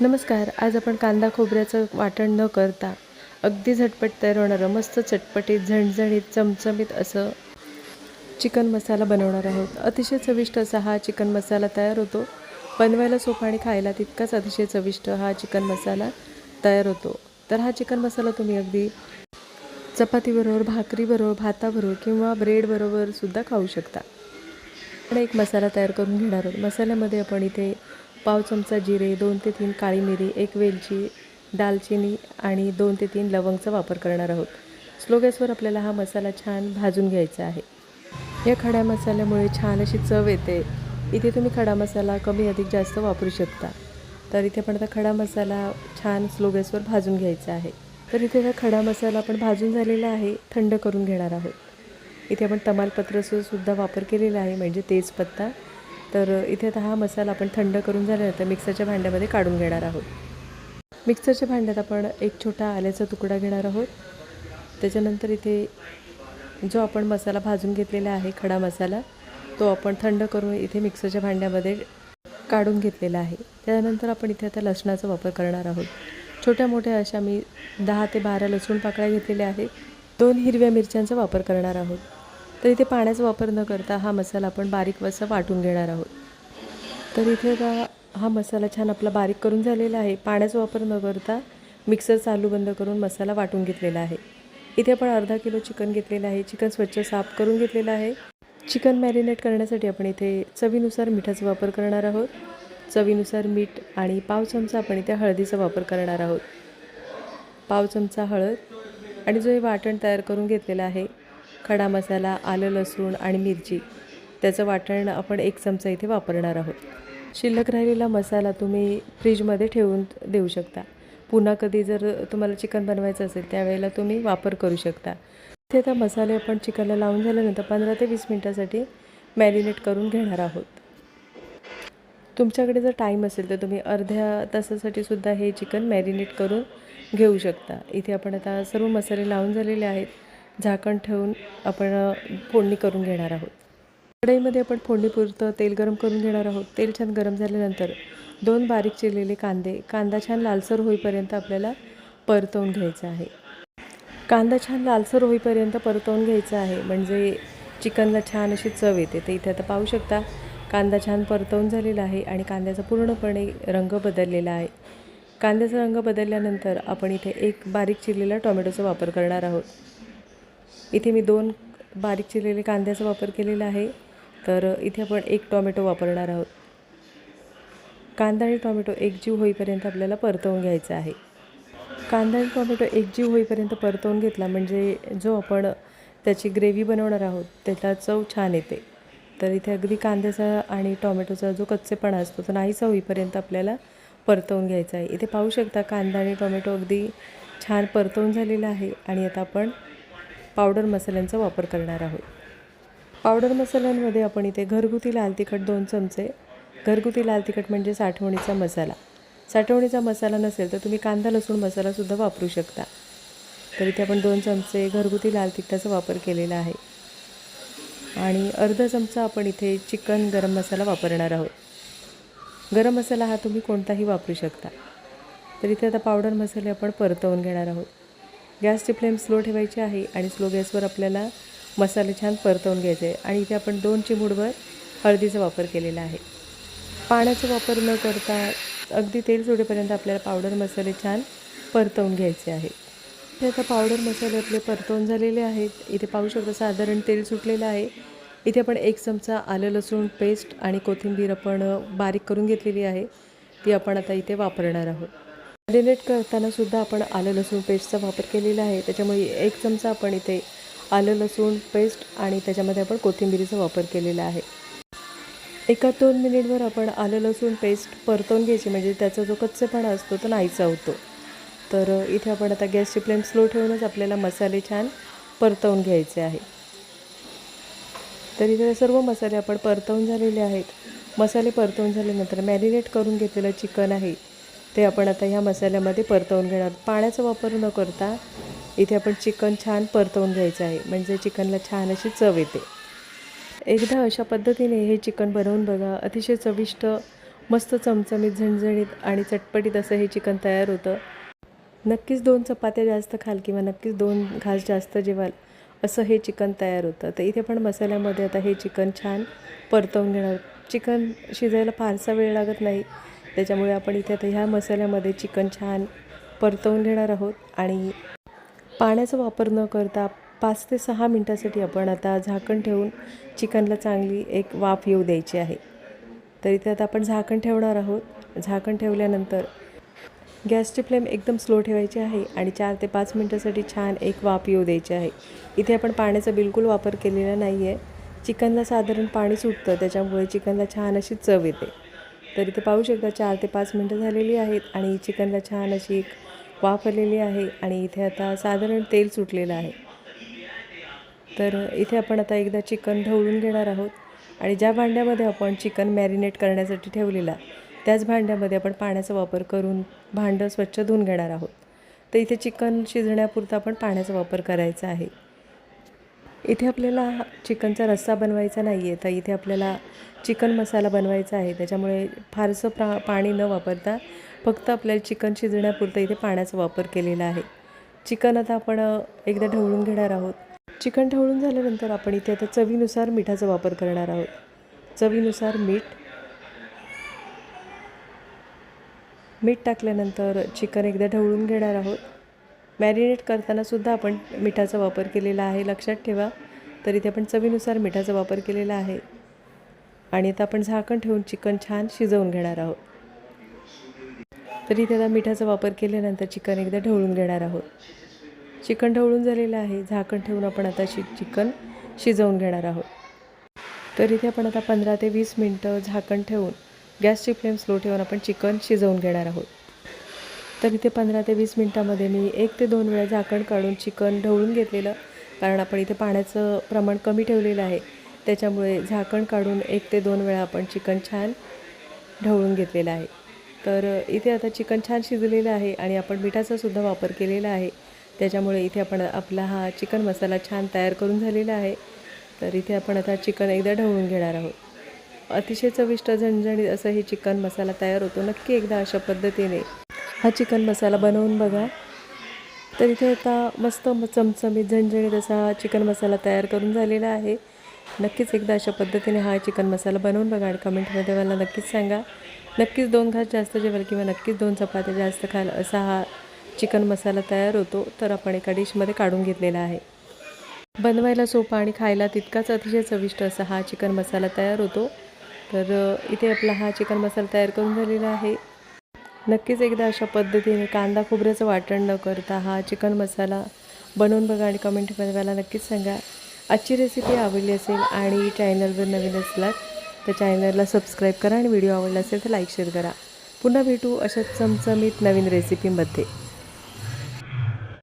नमस्कार आज आपण कांदा खोबऱ्याचं वाटण न करता अगदी झटपट तयार होणारं मस्त चटपटीत झणझणीत चमचमीत असं चिकन मसाला बनवणार आहोत. अतिशय चविष्ट असा हा चिकन मसाला तयार होतो. बनवायला सोपा आणि खायला तितकाच अतिशय चविष्ट हा चिकन मसाला तयार होतो. तर हा चिकन मसाला तुम्ही अगदी चपातीबरोबर भाकरीबरोबर भाताबरोबर किंवा ब्रेडबरोबर सुद्धा खाऊ शकता. आपण एक मसाला तयार करून घेणार आहोत. मसाल्यामध्ये आपण इथे पाव चमचा जिरे दोन ते तीन काळी मिरी एक वेलची दालचिनी आणि दोन ते तीन लवंगचा वापर करणार आहोत. स्लो गॅसवर आपल्याला हा मसाला छान भाजून घ्यायचा आहे. या खड्या मसाल्यामुळे छान अशी चव येते. इथे तुम्ही खडा मसाला कमी अधिक जास्त वापरू शकता. तर इथे आपण आता खडा मसाला छान स्लो गॅसवर भाजून घ्यायचा आहे. तर इथे हा खडा मसाला आपण भाजून झालेला आहे थंड करून घेणार आहोत. इथे आपण तमालपत्राचासुद्धा वापर केलेला आहे म्हणजे तेजपत्ता. तर इथे आता हा मसाला आपण थंड करून झाल्यानंतर मिक्सरच्या भांड्यामध्ये काढून घेणार आहोत. मिक्सरच्या भांड्यात आपण एक छोटा आल्याचा तुकडा घेणार आहोत. त्याच्यानंतर इथे जो आपण मसाला भाजून घेतलेला आहे खडा मसाला तो आपण थंड करून इथे मिक्सरच्या भांड्यामध्ये काढून घेतलेला आहे. त्यानंतर आपण इथे आता लसणाचा वापर करणार आहोत. छोट्या मोठ्या अशा मी दहा ते बारा लसूण पाकळ्या घेतलेल्या आहेत. दोन हिरव्या मिरच्यांचा वापर करणार आहोत. तर इथे पाण्याचा वापर न करता हा मसाला आपण बारीक वसा वाटून घेणार आहोत. तर इथे आता हा मसाला छान आपला बारीक करून झालेला आहे. पाण्याचा वापर न करता मिक्सर चालू बंद करून मसाला वाटून घेतलेला आहे. इथे आपण अर्धा किलो चिकन घेतलेलं आहे. चिकन स्वच्छ साफ करून घेतलेलं आहे. चिकन मॅरिनेट करण्यासाठी आपण इथे चवीनुसार मिठाचा वापर करणार आहोत. चवीनुसार मीठ आणि पाव चमचा आपण इथे हळदीचा वापर करणार आहोत. पाव चमचा हळद आणि जो हे वाटण तयार करून घेतलेलं आहे खडा मसाला आलं लसूण आणि मिरची. त्याचं वाटण आपण एक चमचा इथे वापरणार आहोत. शिल्लक राहिलेला मसाला तुम्ही फ्रीजमध्ये ठेवून देऊ शकता. पुन्हा कधी जर तुम्हाला चिकन बनवायचं असेल त्यावेळेला तुम्ही वापर करू शकता. ते आता मसाले आपण चिकनला लावून झाल्यानंतर पंधरा ते वीस मिनटासाठी मॅरिनेट करून घेणार आहोत. तुमच्याकडे जर टाईम असेल तर तुम्ही अर्ध्या तासासाठी सुद्धा हे चिकन मॅरिनेट करून घेऊ शकता. इथे आपण आता सर्व मसाले लावून झालेले आहेत. झाकण ठेवून आपण फोडणी करून घेणार आहोत. कढईमध्ये आपण फोडणीपुरतं तेल गरम करून घेणार आहोत. तेल छान गरम झाल्यानंतर दोन बारीक चिरलेले कांदे कांदा छान लालसर होईपर्यंत आपल्याला परतवून घ्यायचा आहे. कांदा छान लालसर होईपर्यंत परतवून घ्यायचा आहे म्हणजे चिकनला छान अशी चव येते. ते इथे आता पाहू शकता कांदा छान परतवून झालेला आहे आणि कांद्याचा पूर्णपणे रंग बदललेला आहे. कांद्याचा रंग बदलल्यानंतर आपण इथे एक बारीक चिरलेला टोमॅटोचा वापर करणार आहोत. इथे मी दोन बारीक चिरलेले कांद्याचा वापर केलेला आहे. तर इथे आपण एक टोमॅटो वापरणार आहोत. कांदा आणि टोमॅटो एकजीव होईपर्यंत आपल्याला परतवून घ्यायचा आहे. कांदा आणि टोमॅटो एकजीव होईपर्यंत परतवून घेतला म्हणजे जो आपण त्याची ग्रेव्ही बनवणार आहोत त्याला चव छान येते. तर इथे अगदी कांद्याचा आणि टोमॅटोचा जो कच्चेपणा असतो तो नाहीसा होईपर्यंत आपल्याला परतवून घ्यायचा आहे. इथे पाहू शकता कांदा आणि टोमॅटो अगदी छान परतवून झालेला आहे आणि आता आपण पावडर मसाल्यांचा वापर करणार आहोत. पावडर मसाल्यांमध्ये आपण इथे घरगुती लाल तिखट दोन चमचे घरगुती लाल तिखट म्हणजे साठवणीचा मसाला. साठवणीचा मसाला नसेल तर तुम्ही कांदा लसूण मसालासुद्धा वापरू शकता. तर इथे आपण दोन चमचे घरगुती लाल तिखटाचा वापर केलेला आहे. आणि अर्धा चमचा आपण इथे चिकन गरम मसाला वापरणार आहोत. गरम मसाला हा तुम्ही कोणताही वापरू शकता. तर इथे आता पावडर मसाले आपण परतवून घेणार आहोत. गॅसची फ्लेम स्लो ठेवायची आहे आणि स्लो गॅसवर आपल्याला मसाले छान परतवून घ्यायचे आहे. आणि इथे आपण दोन चिमूडभर हळदीचा वापर केलेला आहे. पाण्याचा वापर न करता अगदी तेल सोडेपर्यंत आपल्याला पावडर मसाले छान परतवून घ्यायचे आहे. इथे आता पावडर मसाले आपले परतवून झालेले आहेत. इथे पाहू शकता साधारण तेल सुटलेलं आहे. इथे आपण एक चमचा आलं लसूण पेस्ट आणि कोथिंबीर आपण बारीक करून घेतलेली आहे. ती आपण आता इथे वापरणार आहोत. मॅरिनेट करताना सुद्धा आपण आलं लसूण पेस्टचा वापर केलेला आहे. त्याच्यामुळे एक चमचा आपण इथे आलं लसूण पेस्ट आणि त्याच्यामध्ये आपण कोथिंबिरीचा वापर केलेला आहे. एका दोन मिनिटवर आपण आलं लसूण पेस्ट परतवून घ्यायची. म्हणजे त्याचा जो कच्चेपणा असतो तो नाहीसा होतो. तर इथे आपण आता गॅसची फ्लेम स्लो ठेवूनच आपल्याला मसाले छान परतवून घ्यायचे आहे. तर इथे सर्व मसाले आपण परतवून झालेले आहेत. मसाले परतवून झाल्यानंतर मॅरिनेट करून घेतलेलं चिकन आहे. ते आपण आता ह्या मसाल्यामध्ये परतवून घेणार. पाण्याचा वापर न करता इथे आपण चिकन छान परतवून घ्यायचं आहे. म्हणजे चिकनला छान अशी चव येते. एकदा अशा पद्धतीने हे चिकन बनवून बघा. अतिशय चविष्ट मस्त चमचमीत झणझणीत आणि चटपटीत असं हे चिकन तयार होतं. नक्कीच दोन चपात्या जास्त खाल किंवा नक्कीच दोन घास जास्त जेवाल असं हे चिकन तयार होतं. तर इथे पण मसाल्यामध्ये आता हे चिकन छान परतवून घेणार. चिकन शिजायला फारसा वेळ लागत नाही. त्याच्यामुळे आपण इथे आता ह्या मसाल्यामध्ये चिकन छान परतवून घेणार आहोत. आणि पाण्याचा वापर न करता पाच ते सहा मिनटासाठी आपण आता झाकण ठेवून चिकनला चांगली एक वाफ येऊ द्यायची आहे. तर इथे आता आपण झाकण ठेवणार आहोत. झाकण ठेवल्यानंतर गॅसची फ्लेम एकदम स्लो ठेवायची आहे आणि चार ते पाच मिनटासाठी छान एक वाफ येऊ द्यायची आहे. इथे आपण पाण्याचा बिलकुल वापर केलेला नाही आहे चिकनला साधारण पाणी सुटतं त्याच्यामुळे चिकनला छान अशी चव येते. तर इथे पाहू शकता चार ते पाच मिनटं झालेली आहेत आणि चिकनला छान अशी एक वाफ आलेली आहे आणि इथे आता साधारण तेल सुटलेलं आहे. तर इथे आपण आता एकदा चिकन ढवळून घेणार आहोत आणि ज्या भांड्यामध्ये आपण चिकन मॅरिनेट करण्यासाठी ठेवलेला त्याच भांड्यामध्ये आपण पाण्याचा वापर करून भांडं स्वच्छ धुवून घेणार आहोत. तर इथे चिकन शिजण्यापुरता आपण पाण्याचा वापर करायचा आहे. इथे आपल्याला चिकनचा रस्सा बनवायचा नाही आहे तर इथे आपल्याला चिकन मसाला बनवायचा आहे. त्याच्यामुळे फारसं प्रा पाणी न वापरता फक्त आपल्याला चिकन शिजण्यापुरतं इथे पाण्याचा वापर केलेला आहे. चिकन आता आपण एकदा ढवळून घेणार आहोत. चिकन ढवळून झाल्यानंतर आपण इथे आता चवीनुसार मिठाचा वापर करणार आहोत. चवीनुसार मीठ मीठ टाकल्यानंतर चिकन एकदा ढवळून घेणार आहोत. मॅरिनेट करताना सुद्धा आपण मिठाचा वापर केलेला आहे. लक्षात ठेवा. तर इथे आपण चवीनुसार मिठाचा वापर केलेला आहे. आणि आता आपण झाकण ठेवून चिकन छान शिजवून घेणार आहोत. तर इथे आता मिठाचा वापर केल्यानंतर चिकन एकदा ढवळून घेणार आहोत. चिकन ढवळून झालेलं आहे. झाकण ठेवून आपण आता शि चिकन शिजवून घेणार आहोत. तर इथे आपण आता पंधरा ते वीस मिनटं झाकण ठेवून गॅसची फ्लेम स्लो ठेवून आपण चिकन शिजवून घेणार आहोत. तर इथे पंधरा ते वीस मिनटामध्ये मी एक ते दोन वेळा झाकण काढून चिकन ढवळून घेतलेलं कारण आपण इथे पाण्याचं प्रमाण कमी ठेवलेलं आहे. त्याच्यामुळे झाकण काढून एक ते दोन वेळा आपण चिकन छान ढवळून घेतलेलं आहे. तर इथे आता चिकन छान शिजलेलं आहे आणि आपण मिठाचा सुद्धा वापर केलेला आहे. त्याच्यामुळे इथे आपण आपला हा चिकन मसाला छान तयार करून झालेला आहे. तर इथे आपण आता चिकन एकदा ढवळून घेणार आहोत. अतिशय चविष्ट झणझणीत असं हे चिकन मसाला तयार होतो नक्की एकदा अशा पद्धतीने. हा चिकन मसाला बनवून बघा. तर इथे आता मस्त चमचमीत झणझणीत असा हा चिकन मसाला तयार करून झालेला आहे. नक्कीच एकदा अशा पद्धतीने हा चिकन मसाला बनवून बघा आणि कमेंटमध्ये मला नक्कीच सांगा. नक्कीच दोन घास जास्त जेवाल किंवा नक्कीच दोन चपात्या जास्त खाल असा हा चिकन मसाला तयार होतो. तर आपण एका डिशमध्ये काढून घेतलेला आहे. बनवायला सोपा आणि खायला तितकाच अतिशय चविष्ट असा हा चिकन मसाला तयार होतो. तर इथे आपला हा चिकन मसाला तयार करून झालेला आहे. नक्कीच एकदा अशा पद्धतीने कांदा खोबऱ्याचं वाटण न करता हा चिकन मसाला बनवून बघा आणि कमेंटमध्ये मला नक्कीच सांगा. आजची रेसिपी आवडली असेल आणि चॅनलवर नवीन असलात तर चॅनलला सबस्क्राईब करा आणि व्हिडिओ आवडला असेल तर लाईक शेअर करा. पुन्हा भेटू अशा चमचमीत नवीन रेसिपीमध्ये